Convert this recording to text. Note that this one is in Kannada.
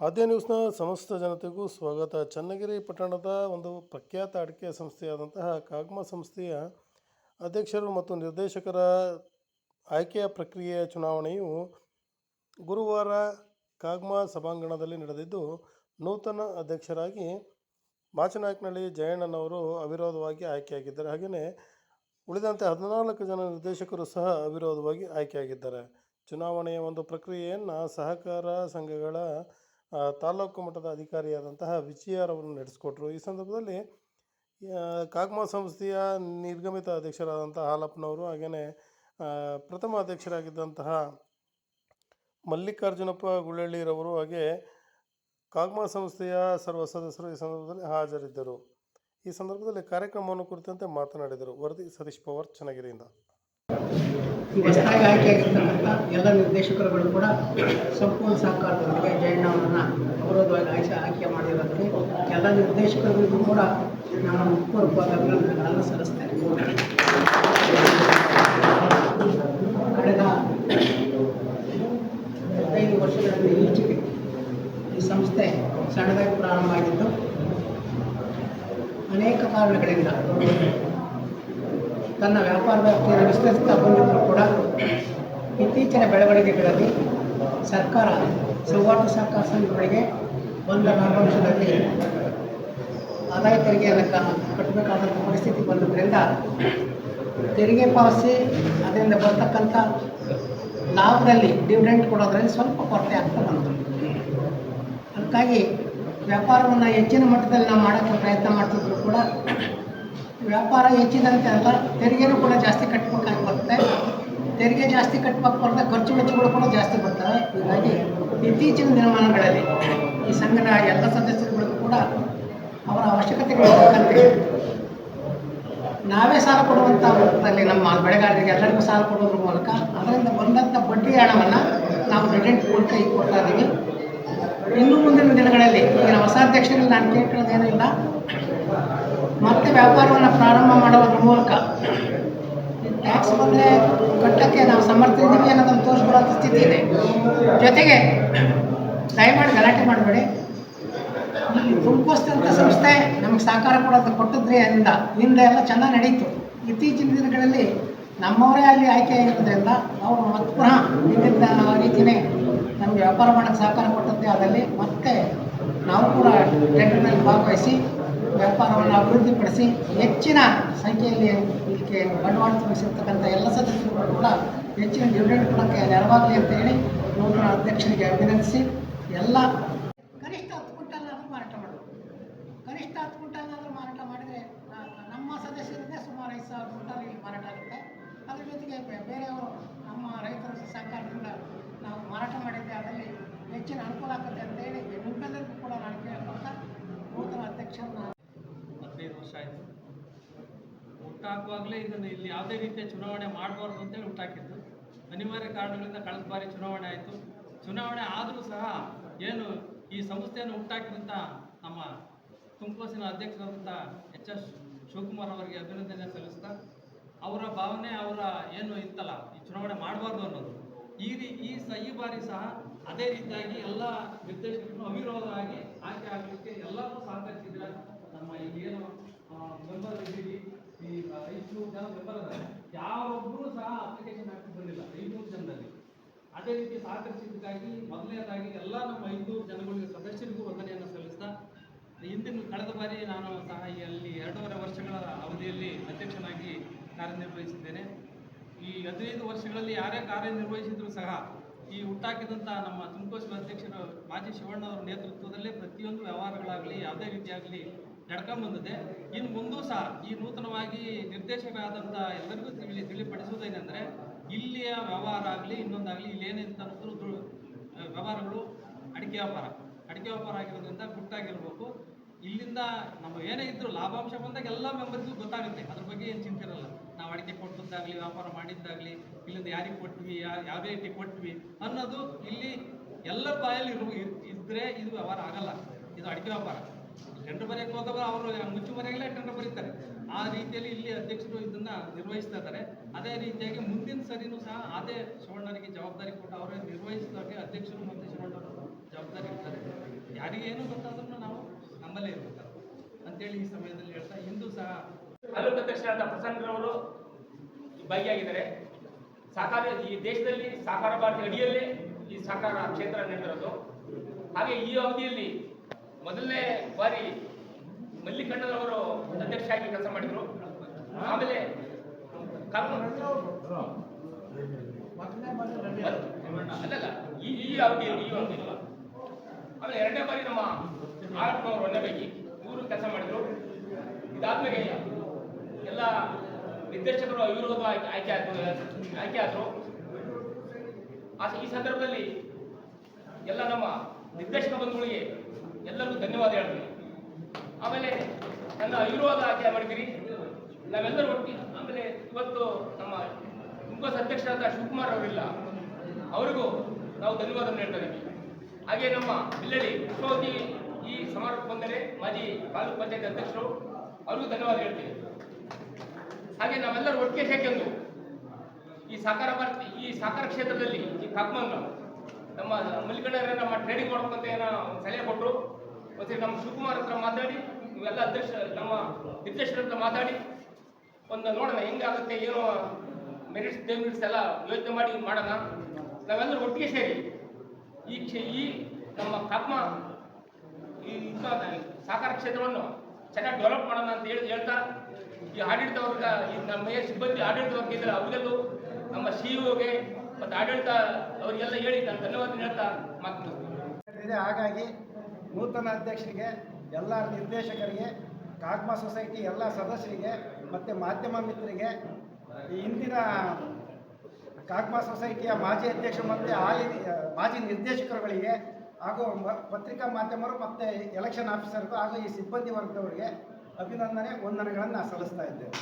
ಆದ್ಯ ನ್ಯೂಸ್ನ ಸಮಸ್ತ ಜನತೆಗೂ ಸ್ವಾಗತ. ಚನ್ನಗಿರಿ ಪಟ್ಟಣದ ಒಂದು ಪ್ರಖ್ಯಾತ ಅಡಿಕೆ ಸಂಸ್ಥೆಯಾದಂತಹ ಕಾಗ್ಮ ಸಂಸ್ಥೆಯ ಅಧ್ಯಕ್ಷರು ಮತ್ತು ನಿರ್ದೇಶಕರ ಆಯ್ಕೆಯ ಪ್ರಕ್ರಿಯೆಯ ಚುನಾವಣೆಯು ಗುರುವಾರ ಕಾಗ್ಮ ಸಭಾಂಗಣದಲ್ಲಿ ನಡೆದಿದ್ದು, ನೂತನ ಅಧ್ಯಕ್ಷರಾಗಿ ಮಾಚನಾಯಕನಹಳ್ಳಿ ಜಯಣ್ಣನವರು ಅವಿರೋಧವಾಗಿ ಆಯ್ಕೆಯಾಗಿದ್ದಾರೆ. ಹಾಗೆಯೇ ಉಳಿದಂತೆ ಹದಿನಾಲ್ಕು ಜನ ನಿರ್ದೇಶಕರು ಸಹ ಅವಿರೋಧವಾಗಿ ಆಯ್ಕೆಯಾಗಿದ್ದಾರೆ. ಚುನಾವಣೆಯ ಒಂದು ಪ್ರಕ್ರಿಯೆಯನ್ನು ಸಹಕಾರ ಸಂಘಗಳ ತಾಲೂಕು ಮಟ್ಟದ ಅಧಿಕಾರಿಯಾದಂತಹ ವಿಜಯರ್ ಅವರು ನಡೆಸಿಕೊಟ್ರು. ಈ ಸಂದರ್ಭದಲ್ಲಿ ಕಾಗ್ಮಾ ಸಂಸ್ಥೆಯ ನಿರ್ಗಮಿತ ಅಧ್ಯಕ್ಷರಾದಂಥ ಹಾಲಪ್ಪನವರು ಹಾಗೆಯೇ ಪ್ರಥಮ ಅಧ್ಯಕ್ಷರಾಗಿದ್ದಂತಹ ಮಲ್ಲಿಕಾರ್ಜುನಪ್ಪ ಗುಳ್ಳಳ್ಳಿರವರು ಹಾಗೆ ಕಾಗ್ಮಾ ಸಂಸ್ಥೆಯ ಸರ್ವ ಸದಸ್ಯರು ಈ ಸಂದರ್ಭದಲ್ಲಿ ಹಾಜರಿದ್ದರು. ಈ ಸಂದರ್ಭದಲ್ಲಿ ಕಾರ್ಯಕ್ರಮವನ್ನು ಕುರಿತಂತೆ ಮಾತನಾಡಿದರು. ವರದಿ ಸತೀಶ್ ಪವಾರ್, ಚನ್ನಗಿರಿಯಿಂದ. ಹೊಸದಾಗಿ ಆಯ್ಕೆಯಾಗಿರ್ತಕ್ಕಂಥ ಎಲ್ಲ ನಿರ್ದೇಶಕರುಗಳು ಕೂಡ ಸಂಪೂರ್ಣ ಸಹಕಾರದೊಂದಿಗೆ ಜಯಣ್ಣ ಅವರನ್ನು ಗೌರವವಾಗಿ ಆಯ್ಕೆ ಆಯ್ಕೆ ಮಾಡಿರೋದಕ್ಕೆ ಎಲ್ಲ ನಿರ್ದೇಶಕರಿಗೂ ಕೂಡ ನಾನು ಪೂರ್ವಕವಾದ ಅಭಿನಂದನೆಗಳನ್ನು ಸಲ್ಲಿಸ್ತೇನೆ ಕಳೆದ ಹದಿನೈದು ವರ್ಷಗಳಲ್ಲಿ ಈಚೆಗೆ ಈ ಸಂಸ್ಥೆ ಸಣ್ಣದಾಗಿ ಪ್ರಾರಂಭ ಆಗಿದ್ದು ಅನೇಕ ಕಾರಣಗಳಿಂದ ತನ್ನ ವ್ಯಾಪಾರ ವ್ಯಾಪ್ತಿಯನ್ನು ವಿಸ್ತರಿಸ್ತಾ ಬಂದಿದ್ದರೂ ಕೂಡ ಇತ್ತೀಚಿನ ಬೆಳವಣಿಗೆಗಳಲ್ಲಿ ಸರ್ಕಾರ ಸೌಹಾರ್ದ ಸಹಕಾರ ಸಂಘಗಳಿಗೆ ಬಂದ ಲಾಭಾಂಶದಲ್ಲಿ ಆದಾಯ ತೆರಿಗೆಯನ್ನು ಕಟ್ಟಬೇಕಾದಂಥ ಪರಿಸ್ಥಿತಿ ಬಂದಿದ್ದರಿಂದ ತೆರಿಗೆ ಪಾವತಿಸಿ ಅದರಿಂದ ಬರ್ತಕ್ಕಂಥ ಲಾಭದಲ್ಲಿ ಡಿವಿಡೆಂಟ್ ಕೊಡೋದ್ರಲ್ಲಿ ಸ್ವಲ್ಪ ಕೊರತೆ ಆಗ್ತಾ ಬಂತು. ಅದಕ್ಕಾಗಿ ವ್ಯಾಪಾರವನ್ನು ಹೆಚ್ಚಿನ ಮಟ್ಟದಲ್ಲಿ ನಾವು ಮಾಡೋಕ್ಕೆ ಪ್ರಯತ್ನ ಮಾಡ್ತಿದ್ರು ಕೂಡ ವ್ಯಾಪಾರ ಹೆಚ್ಚಿದಂತೆ ಅಲ್ಲ ತೆರಿಗೆನೂ ಕೂಡ ಜಾಸ್ತಿ ಕಟ್ಟಬೇಕಾಗಿ ಬರುತ್ತೆ. ತೆರಿಗೆ ಜಾಸ್ತಿ ಕಟ್ಟಬೇಕು ಬರುತ್ತೆ ಖರ್ಚು ವೆಚ್ಚಗಳು ಕೂಡ ಜಾಸ್ತಿ ಬರ್ತವೆ. ಹೀಗಾಗಿ ಇತ್ತೀಚಿನ ದಿನಮಾನಗಳಲ್ಲಿ ಈ ಸಂಘದ ಎಲ್ಲ ಸದಸ್ಯರುಗಳಿಗೂ ಕೂಡ ಅವರ ಅವಶ್ಯಕತೆಗಳು ನಾವೇ ಸಾಲ ಕೊಡುವಂಥ ಹಂತದಲ್ಲಿ ನಮ್ಮ ಬೆಳೆಗಾರರಿಗೆ ಎಲ್ಲರಿಗೂ ಸಾಲ ಕೊಡೋದ್ರ ಮೂಲಕ ಅದರಿಂದ ಬಂದಂಥ ಬಡ್ಡಿ ಹಣವನ್ನು ನಾವು ಡಿಡೆಂಟ್ ಮೂಲಕ ಈಗ ಕೊಡ್ತಾ ಇದ್ದೀವಿ. ಇನ್ನು ಮುಂದಿನ ದಿನಗಳಲ್ಲಿ ಈಗ ಹೊಸ ಅಧ್ಯಕ್ಷರಲ್ಲಿ ನಾನು ಕೇಳ್ಕೊಳ್ಳೋದೇನಿಲ್ಲ ಮತ್ತೆ ವ್ಯಾಪಾರವನ್ನು ಪ್ರಾರಂಭ ಮಾಡೋದ್ರ ಮೂಲಕ. ಟ್ಯಾಕ್ಸ್ ಬಂದರೆ ಕಟ್ಟಕ್ಕೆ ನಾವು ಸಮರ್ಥ ಇದ್ದೀವಿ ಅನ್ನೋದನ್ನು ತೋರಿಸ್ಕೊಡೋಂಥ ಸ್ಥಿತಿ ಇದೆ. ಜೊತೆಗೆ, ದಯಮಾಡಿ ಗಲಾಟೆ ಮಾಡಬೇಡಿ. ಇಲ್ಲಿ ತುಮಕೂಸ್ತಂಥ ಸಂಸ್ಥೆ ನಮಗೆ ಸಹಕಾರ ಕೊಡೋದು ಕೊಟ್ಟಿದ್ರಿ ಅಂದ ಹಿಂದೆ ಎಲ್ಲ ಚೆನ್ನಾಗಿ ನಡೀತು. ಇತ್ತೀಚಿನ ದಿನಗಳಲ್ಲಿ ನಮ್ಮವರೇ ಅಲ್ಲಿ ಆಯ್ಕೆ ಆಗಿರೋದ್ರಿಂದ ಅವರು ಮತ್ತೆ ಪುನಃ ಹಿಂದಿದ್ದ ರೀತಿಯೇ ನಮಗೆ ವ್ಯಾಪಾರ ಮಾಡೋಕ್ಕೆ ಸಹಕಾರ ಕೊಟ್ಟದ್ದೇ ಅದರಲ್ಲಿ. ಮತ್ತೆ ನಾವು ಕೂಡ ಟೆಂಡರ್ನಲ್ಲಿ ಭಾಗವಹಿಸಿ ವ್ಯಾಪಾರವನ್ನು ಅಭಿವೃದ್ಧಿಪಡಿಸಿ ಹೆಚ್ಚಿನ ಸಂಖ್ಯೆಯಲ್ಲಿ ಇದಕ್ಕೆ ಬಂಡವಾಳ ತುಂಬಿಸಿರ್ತಕ್ಕಂಥ ಎಲ್ಲ ಸದಸ್ಯರುಗಳು ಕೂಡ ಹೆಚ್ಚಿನ ಡಿವಿಡೆಂಡ್ ಕೊಡೋಕ್ಕೆ ನೆರವಾಗಲಿ ಅಂತ ಹೇಳಿ ನೂತನ ಅಧ್ಯಕ್ಷರಿಗೆ ಅಭಿನಂದಿಸಿ ಎಲ್ಲ ಕನಿಷ್ಠ ಹತ್ತು ಮಾರಾಟ ಮಾಡಬೇಕು ಕನಿಷ್ಠ ಹತ್ತು ಕ್ವಿಂಟಲ್ನಾದರೂ ಮಾರಾಟ ಮಾಡಿದರೆ ನಮ್ಮ ಸದಸ್ಯರಿಂದ ಸುಮಾರು ಐದು ಸಾವಿರ ಕ್ವಿಂಟಲ್ ಇಲ್ಲಿ ಮಾರಾಟ ಆಗುತ್ತೆ. ಅದ್ರ ಜೊತೆಗೆ ಬೇರೆಯವರು ನಮ್ಮ ರೈತರ ಸಹಕಾರದಿಂದ ನಾವು ಮಾರಾಟ ಮಾಡಿದ್ದೆ ಅದರಲ್ಲಿ ಹೆಚ್ಚಿನ ಅನುಕೂಲ ಆಗುತ್ತೆ ಅಂತ ಹೇಳಿ ನಿಮ್ಮೆಲ್ಲರಿಗೂ ಕೂಡ ನಾನು ಕೇಳ್ಕೊಳ್ತಾ ನೂತನ ಅಧ್ಯಕ್ಷರನ್ನ ಹದಿನೈದು ವರ್ಷ ಆಯಿತು ಹುಟ್ಟಾಕುವಾಗಲೇ ಇದನ್ನು ಇಲ್ಲಿ ಯಾವುದೇ ರೀತಿಯ ಚುನಾವಣೆ ಮಾಡಬಾರ್ದು ಅಂತೇಳಿ ಹುಟ್ಟಾಕಿದ್ದು ಅನಿವಾರ್ಯ ಕಾರಣಗಳಿಂದ ಕಳೆದ ಬಾರಿ ಚುನಾವಣೆ ಆಯಿತು. ಚುನಾವಣೆ ಆದರೂ ಸಹ ಏನು ಈ ಸಂಸ್ಥೆಯನ್ನು ಹುಟ್ಟಾಕಿದಂಥ ನಮ್ಮ ತುಮಕೂಸಿನ ಅಧ್ಯಕ್ಷರಾದಂಥ ಎಚ್ ಎಸ್ ಶಿವಕುಮಾರ್ ಅವರಿಗೆ ಅಭಿನಂದನೆ ಸಲ್ಲಿಸ್ತಾ, ಅವರ ಭಾವನೆ, ಅವರ ಏನು ಇತ್ತಲ್ಲ, ಈ ಚುನಾವಣೆ ಮಾಡಬಾರ್ದು ಅನ್ನೋದು. ಈ ರೀ, ಈ ಬಾರಿ ಸಹ ಅದೇ ರೀತಿಯಾಗಿ ಎಲ್ಲ ನಿರ್ದೇಶಕರು ಅವಿರೋಧವಾಗಿ ಆಯ್ಕೆ ಆಗಲಿಕ್ಕೆ ಎಲ್ಲರೂ ಸಹಕರಿಸಿದ್ರೆ ನಮ್ಮ ಇಲ್ಲಿ ಏನು ಮೆಂಬರ್ ಇದ್ದೀವಿ. ಈ ಐದುನೂರು ಜನ ಮೆಂಬರ್ ಅದಾರೆ ಯಾರೊಬ್ಬರು ಸಹ ಅಪ್ಲಿಕೇಶನ್ ಹಾಕಿ ಬಂದಿಲ್ಲ. ಐನೂರು ಜನದಲ್ಲಿ ಅದೇ ರೀತಿ ಸಹಕರಿಸಿದ್ದಕ್ಕಾಗಿ ಮೊದಲನೇದಾಗಿ ಎಲ್ಲ ನಮ್ಮ ಐದುನೂರು ಜನಗಳಿಗೆ, ಸದಸ್ಯರಿಗೂ ವಂದನೆಯನ್ನು ಸಲ್ಲಿಸ್ತಾ, ಹಿಂದಿನ, ಕಳೆದ ಬಾರಿ ನಾನು ಸಹ ಅಲ್ಲಿ ಎರಡೂವರೆ ವರ್ಷಗಳ ಅವಧಿಯಲ್ಲಿ ಅಧ್ಯಕ್ಷನಾಗಿ ಕಾರ್ಯನಿರ್ವಹಿಸಿದ್ದೇನೆ. ಈ ಹದಿನೈದು ವರ್ಷಗಳಲ್ಲಿ ಯಾರೇ ಕಾರ್ಯನಿರ್ವಹಿಸಿದ್ರು ಸಹ ಈ ಹುಟ್ಟಾಕಿದಂಥ ನಮ್ಮ ತುಮಕೂರು ಅಧ್ಯಕ್ಷರು ಮಾಜಿ ಶಿವಣ್ಣವರ ನೇತೃತ್ವದಲ್ಲೇ ಪ್ರತಿಯೊಂದು ವ್ಯವಹಾರಗಳಾಗಲಿ, ಯಾವುದೇ ರೀತಿಯಾಗಲಿ ನಡ್ಕೊಂಬಂದಿದೆ. ಇನ್ನು ಮುಂದೂ ಸಹ ಈ ನೂತನವಾಗಿ ನಿರ್ದೇಶಕರಾದಂಥ ಎಲ್ಲರಿಗೂ ತಿಳಿ, ತಿಳಿಪಡಿಸುವುದೇನೆಂದರೆ, ಇಲ್ಲಿಯ ವ್ಯವಹಾರ ಆಗಲಿ, ಇನ್ನೊಂದಾಗಲಿ ಇಲ್ಲಿ ಏನೇನು ವ್ಯವಹಾರಗಳು ಅಡಿಕೆ ವ್ಯಾಪಾರ. ಅಡಿಕೆ ವ್ಯಾಪಾರ ಆಗಿರೋದ್ರಿಂದ ಗುಟ್ಟಾಗಿರ್ಬೇಕು. ಇಲ್ಲಿಂದ ನಮ್ಮ ಏನೇ ಇದ್ರು ಲಾಭಾಂಶ ಬಂದಾಗ ಎಲ್ಲ ಮೆಂಬರ್ಗೂ ಗೊತ್ತಾಗುತ್ತೆ. ಅದ್ರ ಬಗ್ಗೆ ಏನು ಚಿಂತೆ ಇರಲ್ಲ. ನಾವು ಅಡಿಕೆ ಕೊಟ್ಟದ್ದಾಗಲಿ, ವ್ಯಾಪಾರ ಮಾಡಿದ್ದಾಗಲಿ, ಇಲ್ಲಿಂದ ಯಾರಿಗೆ ಕೊಟ್ವಿ ಯಾವ ರೀತಿ ಕೊಟ್ವಿ ಅನ್ನೋದು ಇಲ್ಲಿ ಎಲ್ಲರ ಬಾಯಲ್ಲಿ ಇರ್- ಇದ್ರೆ ಇದು ವ್ಯವಹಾರ ಆಗಲ್ಲ. ಇದು ಅಡಿಕೆ ವ್ಯಾಪಾರ. ಟೆಂಡರ್ ಬರೆಯಕ್ಕೆ ಹೋದಾಗ ಅವರು ಮುಚ್ಚು ಮರೆಯಲ್ಲೇ ಟೆಂಡರ್ ಬರೀತಾರೆ ಆ ರೀತಿಯಲ್ಲಿ ಇಲ್ಲಿ ಅಧ್ಯಕ್ಷರು ಇದನ್ನ ನಿರ್ವಹಿಸ್ತಾ ಇದ್ದಾರೆ. ಅದೇ ರೀತಿಯಾಗಿ ಮುಂದಿನ ಸರಿನೂ ಸಹ ಅದೇ ಶಿವಣ್ಣರಿಗೆ ಜವಾಬ್ದಾರಿ ಕೊಟ್ಟು ಅವರೇ ನಿರ್ವಹಿಸಿದಾಗೆ ಅಧ್ಯಕ್ಷರು ಮತ್ತು ಶಿವಣ್ಣವರು ಜವಾಬ್ದಾರಿ ಇರ್ತಾರೆ ಯಾರಿಗೆ ಏನು ಗೊತ್ತಾದ್ರೂ ನಾವು ನಮ್ಮಲ್ಲೇ ಇರ್ಬೇಕು ಅಂತೇಳಿ ಈ ಸಮಯದಲ್ಲಿ ಹೇಳ್ತಾ ಇಂದು ಸಹ ತಾಲೂಕು ಅಧ್ಯಕ್ಷರಾದ ಪ್ರಸನ್ನರವರು ಭಾಗಿಯಾಗಿದ್ದಾರೆ. ಸಹಕಾರ ಈ ದೇಶದಲ್ಲಿ ಸಹಕಾರ ಭಾರತಿ ಅಡಿಯಲ್ಲೇ ಈ ಸಹಕಾರ ಕ್ಷೇತ್ರ ನಡೆದಿರೋದು. ಹಾಗೆ ಈ ಅವಧಿಯಲ್ಲಿ ಮೊದಲನೇ ಬಾರಿ ಮಲ್ಲಿಕಣ್ಣನವರು ಅಧ್ಯಕ್ಷರಾಗಿ ಕೆಲಸ ಮಾಡಿದ್ರು. ಆಮೇಲೆ ಅಲ್ಲಲ್ಲ, ಈ ಈ ಅವಧಿ ಈ ಅವಧಿಯಲ್ಲಿ ಆಮೇಲೆ ಎರಡನೇ ಬಾರಿ ನಮ್ಮ ಆರಪ್ಪನವರು ಒಂದನೇದಾಗಿ ಇವರು ಕೆಲಸ ಮಾಡಿದ್ರು. ಇದಾದ್ಮೇಲೆ ಎಲ್ಲ ನಿರ್ದೇಶಕರು ಅವಿರೋಧ ಆಯ್ಕೆ ಆದ್ರು ಆಯ್ಕೆ ಆದರು. ಆ ಈ ಸಂದರ್ಭದಲ್ಲಿ ಎಲ್ಲ ನಮ್ಮ ನಿರ್ದೇಶಕ ಬಂಧುಗಳಿಗೆ ಎಲ್ಲರಿಗೂ ಧನ್ಯವಾದ ಹೇಳ್ತೀನಿ. ಆಮೇಲೆ ನನ್ನ ಆಯುರ್ವಾದ ಆಯ್ಕೆ ಮಾಡಿದ್ದೀರಿ ನಾವೆಲ್ಲರೂ ಒಟ್ಟಿಗೆ ಆಮೇಲೆ ಇವತ್ತು ನಮ್ಮ ಇಂಕೋಸ್ ಅಧ್ಯಕ್ಷರಾದ ಶಿವಕುಮಾರ್ ಅವರಿಲ್ಲ, ಅವರಿಗೂ ನಾವು ಧನ್ಯವಾದ ಹೇಳ್ತಾ ಇದ್ದೀವಿ. ಹಾಗೆ ನಮ್ಮ ಬಿಲ್ಲಡಿ ವಿಶ್ವವತಿ ಈ ಸಮಾರೋಪ ಬಂದರೆ ಮಾಜಿ ತಾಲೂಕು ಪಂಚಾಯತ್ ಅಧ್ಯಕ್ಷರು ಅವ್ರಿಗೂ ಧನ್ಯವಾದ ಹೇಳ್ತೀವಿ ಹಾಗೆ ನಾವೆಲ್ಲರೂ ಒಟ್ಟಿಗೆ ಸೇರ್ಕೊಂಡು ಈ ಸಹಕಾರ ಭಾರತಿ, ಈ ಸಹಕಾರ ಕ್ಷೇತ್ರದಲ್ಲಿ ಈ ಕಾಕ್ಮನ್ ನಮ್ಮ ಮಲ್ಲಿಕಣ್ಣವರೇ ನಮ್ಮ ಟ್ರೇಡಿಂಗ್ ಅಂತ ಏನೋ ಸಲಹೆ ಕೊಟ್ಟರು ಮತ್ತೆ ನಮ್ಮ ಶಿವಕುಮಾರ್ ಹತ್ರ ಮಾತಾಡಿ ಇವೆಲ್ಲ ಅಧ್ಯಕ್ಷ ನಮ್ಮ ನಿರ್ದೇಶಕರ ಹತ್ರ ಮಾತಾಡಿ. ಒಂದು ನೋಡೋಣ, ಹೆಂಗಾಗುತ್ತೆ, ಏನೋ ಮೆರಿಟ್ಸ್ ಡೆಮಿರಿಟ್ಸ್ ಎಲ್ಲ ಯೋಚನೆ ಮಾಡಿ ಮಾಡೋಣ. ನಾವೆಲ್ಲರೂ ಒಟ್ಟಿಗೆ ಸೇರಿ ಈ ಕ್ಷೇ, ಈ ನಮ್ಮ ಕಾಕ್ಮ ಈ ಸಹಕಾರ ಕ್ಷೇತ್ರವನ್ನು ಚೆನ್ನಾಗಿ ಡೆವಲಪ್ ಮಾಡೋಣ ಅಂತ ಹೇಳಿ ಹೇಳ್ತಾ, ಈ ಆಡಳಿತ ವರ್ಗ ಈ ನಮ್ಮ ಸಿಬ್ಬಂದಿ ಆಡಳಿತ ವರ್ಗ ಇದ್ದಾರೆ ಅವರಿಗೆಲ್ಲೂ ನಮ್ಮ ಸಿ ಒಗೆ ಮತ್ತು ಆಡಳಿತ ಅವರಿಗೆಲ್ಲ ಹೇಳಿ ನಾನು ಧನ್ಯವಾದ ಹೇಳ್ತಾ ಮಾತು. ಇದೆ ಹಾಗಾಗಿ ನೂತನ ಅಧ್ಯಕ್ಷರಿಗೆ ಎಲ್ಲ ನಿರ್ದೇಶಕರಿಗೆ ಕಾಗ್ಮಾ ಸೊಸೈಟಿ ಎಲ್ಲ ಸದಸ್ಯರಿಗೆ ಮತ್ತು ಮಾಧ್ಯಮ ಮಿತ್ರರಿಗೆ ಈ ಹಿಂದಿನ ಕಾಗ್ಮಾ ಸೊಸೈಟಿಯ ಮಾಜಿ ಅಧ್ಯಕ್ಷರು ಮತ್ತು ಹಾಲಿ ಮಾಜಿ ನಿರ್ದೇಶಕರುಗಳಿಗೆ ಹಾಗೂ ಪತ್ರಿಕಾ ಮಾಧ್ಯಮರು ಮತ್ತು ಎಲೆಕ್ಷನ್ ಆಫೀಸರ್ಗೂ ಹಾಗೂ ಈ ಸಿಬ್ಬಂದಿ ವರ್ಗದವರಿಗೆ ಅಭಿನಂದನೆ ವಂದನೆಗಳನ್ನು ಸಲ್ಲಿಸ್ತಾ ಇದ್ದೇವೆ